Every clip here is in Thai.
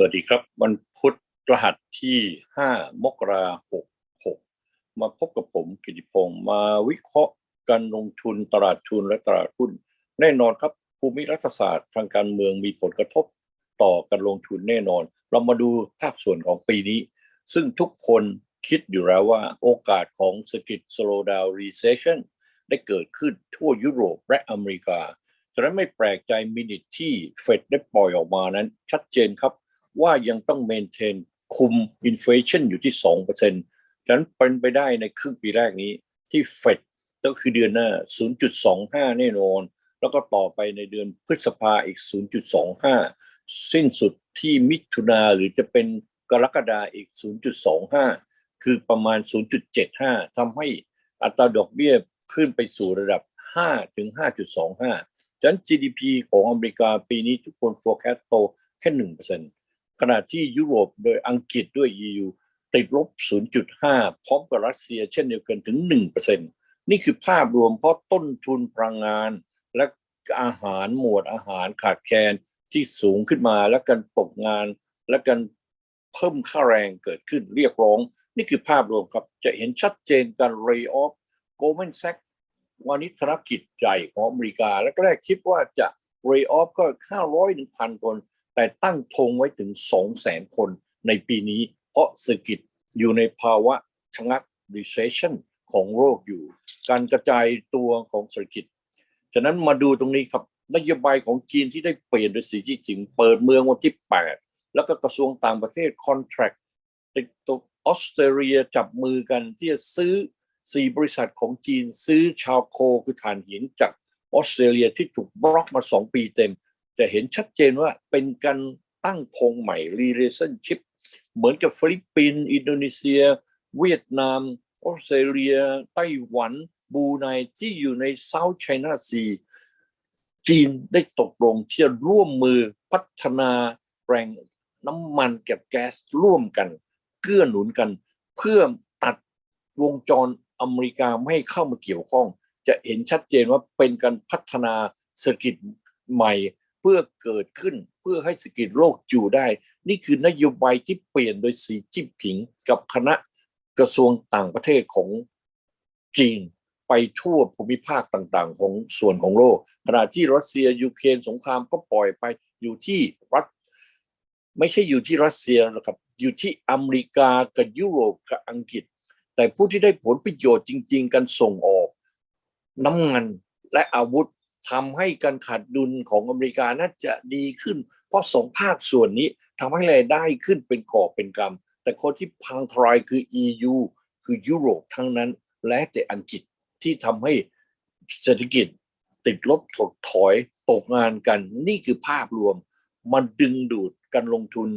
สวัสดีครับ วันพุธรหัสที่ 5 มกราคม66มาพบกับผมกิติพงศ์มาวิเคราะห์การลงทุนตลาดทุนและตลาดหุ้น แน่นอนครับ ภูมิรัฐศาสตร์ทางการเมืองมีผลกระทบต่อการลงทุนแน่นอน เรามาดูภาพส่วนของปีนี้ ซึ่งทุกคนคิดอยู่แล้วว่าโอกาสของเศรษฐกิจ slowdown recession ได้เกิดขึ้นทั่วยุโรปและอเมริกาฉะนั้นไม่แปลกใจมินิที่เฟดได้ปล่อยออกมานั้น ชัดเจนครับ ว่ายังต้องเมนเทนคุมอินฟลชันอยู่ที่2%ฉะนั้นเป็นไปได้ในครึ่งปีแรกนี้ที่เฟดก็คือเดือนหน้า 0.25 แน่นอน แล้วก็ต่อไปในเดือนพฤษภาอีก 0.25 สิ้นสุดที่มิถุนาหรือจะเป็นกรกฎาอีก 0.25 คือประมาณ 0.75 ทำให้อัตราดอกเบี้ยขึ้นไปสู่ระดับ 5 ถึง 5.25 ฉะนั้น GDP ของอเมริกาปีนี้ทุกคน forecast โตแค่1% ขณะที่ยุโรปโดยอังกฤษด้วย EU ติดลบ 0.5 พร้อมกับรัสเซียเช่นเดียวกันถึง 1%นี่คือภาพรวมเพราะต้นทุนพลังงาน และอาหารหมวดอาหารขาดแคลนที่สูงขึ้นมาและการตกงาน และการเพิ่มค่าแรงเกิดขึ้นเรียกร้อง นี่คือภาพรวมครับจะเห็นชัดเจนการ lay off Goldman Sachs วานิธนกิจใหญ่ของอเมริกา แล้วก็แรกคิดว่าจะ lay off ก็ 500ถึงพันคน แต่ตั้งธงไว้ถึง200,000คนในปีนี้ เพราะเศรษฐกิจอยู่ในภาวะชะงัก recession ของโลกอยู่ การกระจายตัวของเศรษฐกิจ ฉะนั้นมาดูตรงนี้ครับนโยบายของจีนที่ได้เปลี่ยนโดยสีจิ้ผิง เปิดเมืองวันที่ 8 แล้วก็กระทรวงต่างประเทศ contract ติดตัวออสเตรเลียจับมือกันที่จะซื้อ4บริษัทของจีนซื้อชาวโคคือถ่านหินจากออสเตรเลียที่ถูกบล็อกมา 2 ปีเต็ม จะเห็นชัดเจนว่าเป็นการตั้งธงใหม่ relationship เหมือนกับฟิลิปปินส์อินโดนีเซีย เวียดนามออสเตรเลีย ไต้หวันบูไนที่อยู่ใน South China Sea จีนได้ตกลงที่จะร่วมมือพัฒนาแรงน้ำมันกับแก๊สร่วมกัน เกื้อหนุนกัน เพื่อตัดวงจรอเมริกาไม่ให้เข้ามาเกี่ยวข้อง จะเห็นชัดเจนว่าเป็นการพัฒนาเศรษฐกิจใหม่ พื่อเกิดขึ้นเพื่อให้เศรษฐกิจโลกอยู่ได้ นี่คือนโยบายที่เปลี่ยนโดยสีจิ้นผิงกับคณะกระทรวงต่างประเทศของจีนไปทั่วภูมิภาคต่างๆ ของส่วนของโลก ขณะที่รัสเซียยูเครนสงครามก็ปล่อยไปอยู่ที่รัฐไม่ใช่อยู่ที่รัสเซียนะครับอยู่ที่อเมริกากับยุโรปกับอังกฤษ แต่ผู้ที่ได้ผลประโยชน์จริง ๆการส่งออก น้ำมันและอาวุธ ทำให้การขาดดุลของอเมริกาน่าจะดีขึ้น เพราะสองภาคส่วนนี้ทำให้รายได้ขึ้นเป็นกอเป็นกำแต่คนที่พังทลายคือ EU คือยุโรปทั้งนั้น และแต่อังกฤษที่ทำให้เศรษฐกิจติดลบถดถอยตกงานกัน นี่คือภาพรวม มันดึงดูดการลงทุน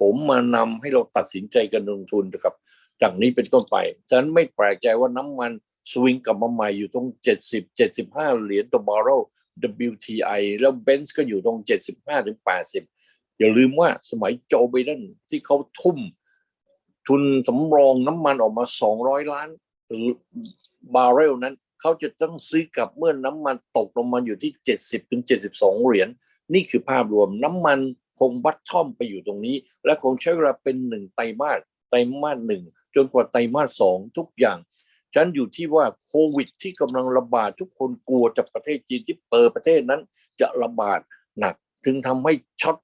ผมมานำให้เราตัดสินใจการลงทุนนะครับจากนี้เป็นต้นไป ฉะนั้นไม่แปลกใจว่าน้ำมัน สวิงกลับมาใหม่อยู่ตรง 70 75 เหรียญต่อบาร์เรล WTI แล้วเบนซ์ก็อยู่ตรง 75ถึง80 อย่าลืมว่าสมัยโจไบเดนที่เขาทุ่ม ทุนสำรองน้ำมันออกมา 200 ล้านบาร์เรลนั้น เขาจะต้องซื้อกลับเมื่อน้ำมันตกลงมาอยู่ที่ 70ถึง72 เหรียญนี่คือภาพรวมน้ำมันคงวัดท่อมไปอยู่ตรงนี้ และคงใช้เวลาเป็นหนึ่งไตรมาสไตรมาสหนึ่งจนกว่าไตรมาสสองทุกอย่าง ฉันอยู่ที่ว่าโควิด ที่กำลังระบาดทุกคนกลัวจากประเทศจีนที่เปิดประเทศนั้น จะระบาดหนักถึงทำให้ช็อต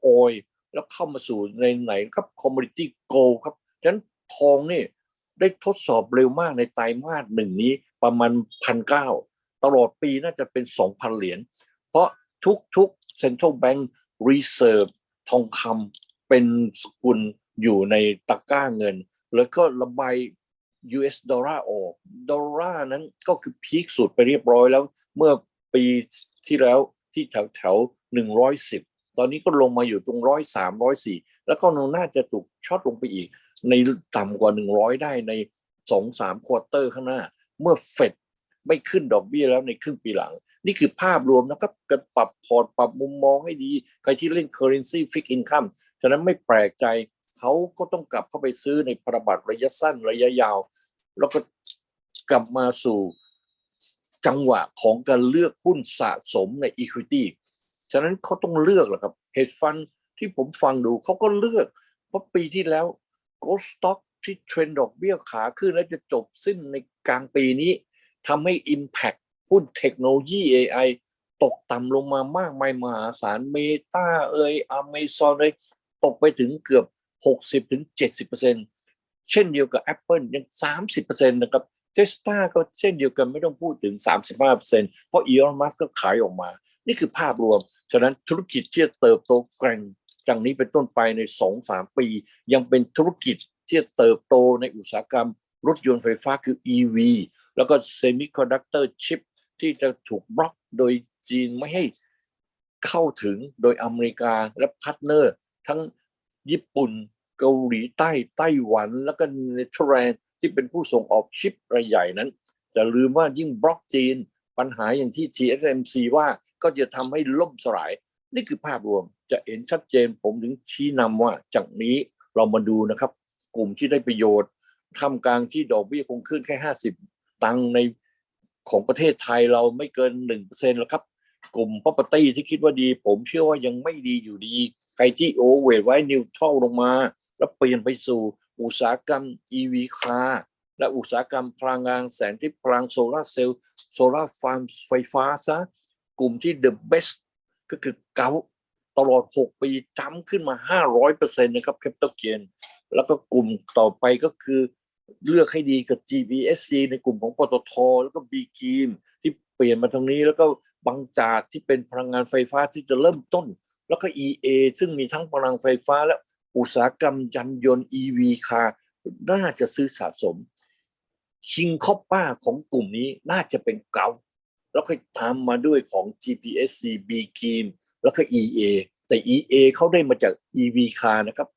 โอยแล้วเข้ามาสู่ในไหนครับคอมมูนิตี้โกครับฉะนั้นทองนี่ได้ทดสอบเร็วมากในไตรมาสหนึ่งนี้ประมาณพันเก้าตลอดปีน่าจะเป็นสองพันเหรียญเพราะทุกๆ Central Bank Reserve ทองคำเป็นสกุลอยู่ในตะกร้าเงิน แล้วก็ระบาย US ดอลลาร์ออกดอลลาร์นั้นก็คือพีคสุดไปเรียบร้อยแล้วเมื่อปีที่แล้วที่แถวแถวหนึ่งร้อยสิบตอนนี้ก็ลงมาอยู่ตรงร้อยสามร้อยสี่แล้วก็น่าจะถูกช็อตลงไปอีก ในต่ำกว่าหนึ่งร้อยได้ในสองสามควอเตอร์ข้างหน้า เมื่อเฟดไม่ขึ้นดอกเบี้ยแล้วในครึ่งปีหลัง นี่คือภาพรวมนะครับการปรับพอร์ตปรับมุมมองให้ดี ใครที่เล่น currency fixed income ฉะนั้นไม่แปลกใจ เขาก็ต้องกลับเข้าไปซื้อในพันธบัตรระยะสั้นระยะยาว แล้วก็กลับมาสู่จังหวะของการเลือกหุ้นสะสมใน equity ฉะนั้นเขาต้องเลือกแหละครับ hedge fund ที่ผมฟังดูเขาก็เลือกเพราะปีที่แล้ว g o สต็อกที่เทรนด์ดอกเบี้ยขาขึ้นแล้วจะจบสิ้นในกลางปีนี้ทำให้ Impact หุ้นเทคโนโลยี AI ตกต่ำลงมามากมายมหาศาลเมตาเอยอเมซอนเลยตกไปถึงเกือบ 60ถึง70%เช่นเดียวกับ Apple ยัง 30%นะครับเทสตาก็เช่นเดียวกันไม่ต้องพูดถึง 35%เพราะอีลอนมัสก็ขายออกมา นี่คือภาพรวม ฉะนั้นธุรกิจที่จะเติบโตแกร่งจากนี้เป็นต้นไปใน 2-3 ปี ยังเป็นธุรกิจที่จะเติบโตในอุตสาหกรรม รถยนต์ไฟฟ้าคือ EV แล้วก็เซมิคอนดักเตอร์ชิปที่จะถูกบล็อกโดยจีนไม่ให้เข้าถึงโดยอเมริกาและพาร์ทเนอร์ ทั้งญี่ปุ่น เกาหลีใต้ไต้หวันแล้วก็เนเธอร์แลนด์ที่เป็นผู้ส่งออกชิปรายใหญ่นั้นจะลืมว่ายิ่งบล็อกจีน ปัญหาอย่างที่ TSMC ว่าก็จะทำให้ล่มสลาย นี่คือภาพรวมจะเห็นชัดเจนผมถึงชี้นำว่าจากนี้เรามาดูนะครับ กลุ่มที่ได้ประโยชน์ท่ามกลางที่ดอกเบี้ยคงขึ้นแค่ 50 ตังในของประเทศไทยเราไม่เกิน1%แล้วครับ กลุ่ม property ที่คิดว่าดี ผมเชื่อว่ายังไม่ดีอยู่ดี ใครที่โอเวทไว้นิวทรัลลงมา แล้วเปลี่ยนไปสู่อุตสาหกรรม EV car และอุตสาหกรรมพลังงานแสงที่พลังโซลาร์เซลล์โซลาร์ฟาร์มไฟฟ้าซะกลุ่มที่ the best ก็คือเกาตลอด 6 ปีจ้ำขึ้นมา 500%นะครับ capital gain แล้วก็กลุ่มต่อไปก็คือเลือกให้ดีกับ GBSC ในกลุ่มของปตท แล้วก็ B กีมที่เปลี่ยนมาทางนี้แล้วก็บางจากที่เป็นพลังงานไฟฟ้าที่จะเริ่มต้น แล้วก็ EA ซึ่งมีทั้งพลังไฟฟ้าและ อุตสาหกรรมยานยนต์ EV คาน่าจะซื้อสะสม คิงคอปป้าของกลุ่มนี้น่าจะเป็นเกาแล้วก็ตามมาด้วยของ GPSC B กีมแล้วก็ EA แต่ EA เขาได้มาจาก EV คาร์นะครับ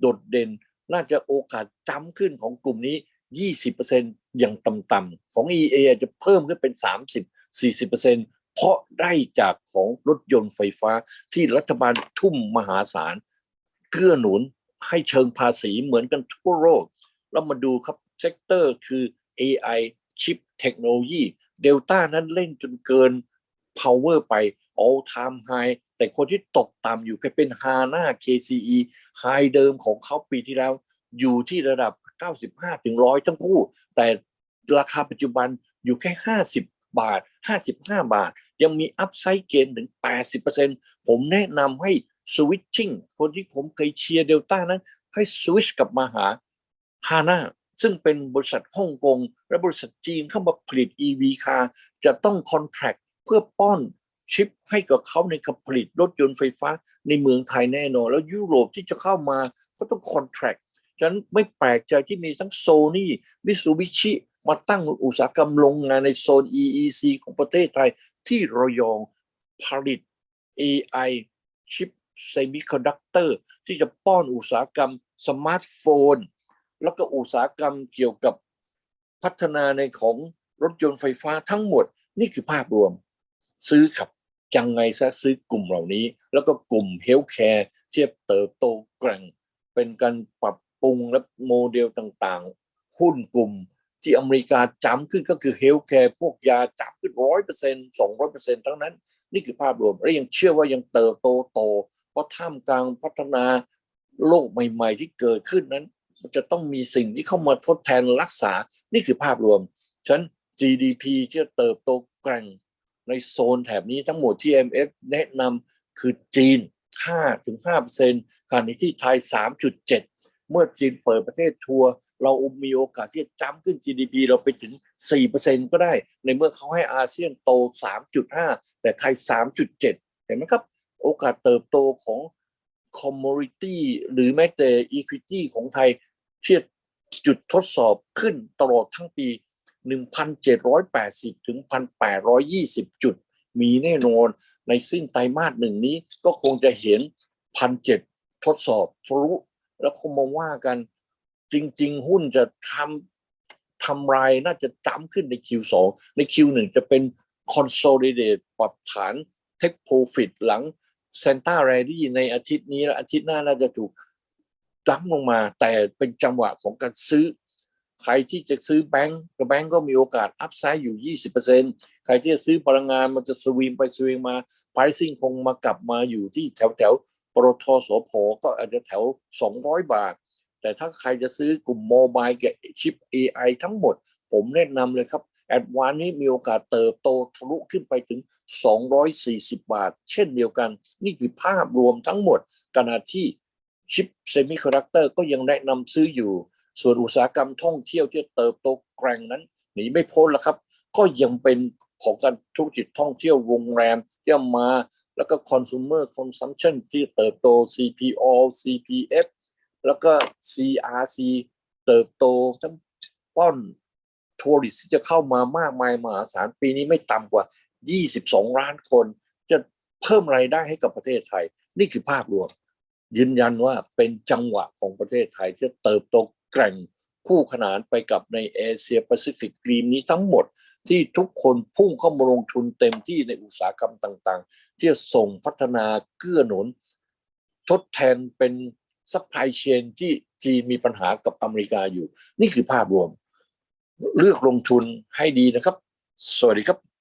โดดเด่นน่าจะโอกาสจ้ำขึ้นของกลุ่มนี้ 20%อย่างต่ำๆของ EA อาจจะเพิ่มขึ้นเป็น 30-40%เพราะได้จากของรถยนต์ไฟฟ้าที่รัฐบาลทุ่มมหาศาล เกื้อหนุนให้เชิงภาษีเหมือนกันทั่วโลกเรามาดูครับเซกเตอร์คือ AI ชิปเทคโนโลยีเดลต้านั้นเล่นจนเกิน power ไป all time high แต่คนที่ตกต่ำอยู่ก็เป็น HANA KCE high เดิมของเขาปีที่แล้ว อยู่ที่ระดับ 95ถึง100 ทั้งคู่ แต่ราคาปัจจุบันอยู่แค่ 50 บาท 55 บาท ยังมีอัพไซด์เกนถึง 80%ผมแนะนำให้ switching คนที่ผมเคยเชียร์เดลต้านั้น ให้ switch กลับมาหา HANA ซึ่งเป็นบริษัทฮ่องกง และบริษัทจีนเข้ามาผลิต EV car จะต้อง contract เพื่อป้อนชิปให้กับเขาในการผลิตรถยนต์ไฟฟ้าในเมืองไทยแน่นอน แล้วยุโรปที่จะเข้ามาก็ต้อง contract ฉะนั้นไม่แปลกใจที่มีทั้งโซนี่มิสูบิชิมาตั้งอุตสาหกรรมโรงงานในโซน EEC ของประเทศไทยที่ระยองผลิต AI ชิป เซมิคอนดักเตอร์ที่จะป้อนอุตสาหกรรมสมาร์ทโฟน แล้วก็อุตสาหกรรมเกี่ยวกับพัฒนาในของรถยนต์ไฟฟ้าทั้งหมด นี่คือภาพรวม ซื้อครับยังไงซะซื้อกลุ่มเหล่านี้ แล้วก็กลุ่มเฮลท์แคร์ที่เติบโตแกร่ง เป็นการปรับปรุงและโมเดลต่างๆ หุ้นกลุ่มที่อเมริกาจ้ำขึ้นก็คือเฮลท์แคร์พวกยาจ้ำขึ้นร้อยเปอร์เซ็นต์สองร้อยเปอร์เซ็นต์ทั้งนั้น นี่คือภาพรวม และยังเชื่อว่ายังเติบโตโต ราะท่ามกลางพัฒนาโลกใหม่ ๆ ที่เกิดขึ้นนั้น มันจะต้องมีสิ่งที่เข้ามาทดแทนรักษา นี่คือภาพรวม ฉะนั้น GDP ที่จะเติบโตแกร่งในโซนแถบนี้ทั้งหมดที่ MF แนะนำคือจีน 5-5%ขณะที่ไทย 3.7 เมื่อจีนเปิดประเทศทัวร์เรามีโอกาสที่จะจ้ำขึ้น GDP เราไปถึง 4%ก็ได้ ในเมื่อเขาให้อาเซียนโต 3.5 แต่ไทย 3.7 เห็นไหมครับ โอกาสเติบโตของ commodity หรือแม้แต่ equity ของไทยที่จุดทดสอบขึ้นตลอดทั้งปี 1,780 ถึง 1,820 จุด มีแน่นอนในสิ้นไตรมาสหนึ่งนี้ก็คงจะเห็น 1,700 ทดสอบทะลุแล้วคงมาว่ากันจริง ๆ หุ้นจะทำทำรายน่าจะจ้ำขึ้นใน Q2 ใน Q1 จะเป็น consolidate ปรับฐาน take profit หลัง Santa Rally ในอาทิตย์นี้และอาทิตย์หน้าน่าจะถูกดั้มลงมา แต่เป็นจังหวะของการซื้อ ใครที่จะซื้อแบงก์กับแบงก์ก็มีโอกาสอัพไซด์อยู่ 20%ใครที่จะซื้อพลังงานมันจะสวิงไปสวิงมา pricing คงมากลับมาอยู่ที่แถวแถวปตทสพก็อาจจะแถว 200 บาท แต่ถ้าใครจะซื้อกลุ่มโมบายกับชิป AI ทั้งหมด ผมแนะนำเลยครับ แอดวานนี้มีโอกาสเติบโตทะลุขึ้นไปถึง 240 บาท เช่นเดียวกัน นี่คือภาพรวมทั้งหมดขณะที่ชิปเซมิคอนดักเตอร์ก็ยังแนะนำซื้ออยู่ ส่วนอุตสาหกรรมท่องเที่ยวที่เติบโตแกร่งนั้นหนีไม่พ้นแล้วครับ ก็ยังเป็นของการธุรกิจท่องเที่ยวโรงแรมที่มาแล้วก็ consumer consumption ที่เติบโต CPO CPF แล้วก็ CRC เติบโตทั้งป้อน ทัวริสที่จะเข้ามามากมายมหาศาลปีนี้ไม่ต่ำกว่า 22 ล้านคน จะเพิ่มรายได้ให้กับประเทศไทย นี่คือภาพรวม ยืนยันว่าเป็นจังหวะของประเทศไทยที่เติบโตแกร่งคู่ขนานไปกับในเอเชียแปซิฟิกรีมนี้ทั้งหมดที่ทุกคนพุ่งเข้ามาลงทุนเต็มที่ในอุตสาหกรรมต่างๆ ที่จะส่งพัฒนาเกื้อหนุน ทดแทนเป็นซัพพลายเชนที่จีนมีปัญหากับอเมริกาอยู่ นี่คือภาพรวม เลือกลงทุนให้ดีนะครับ สวัสดีครับ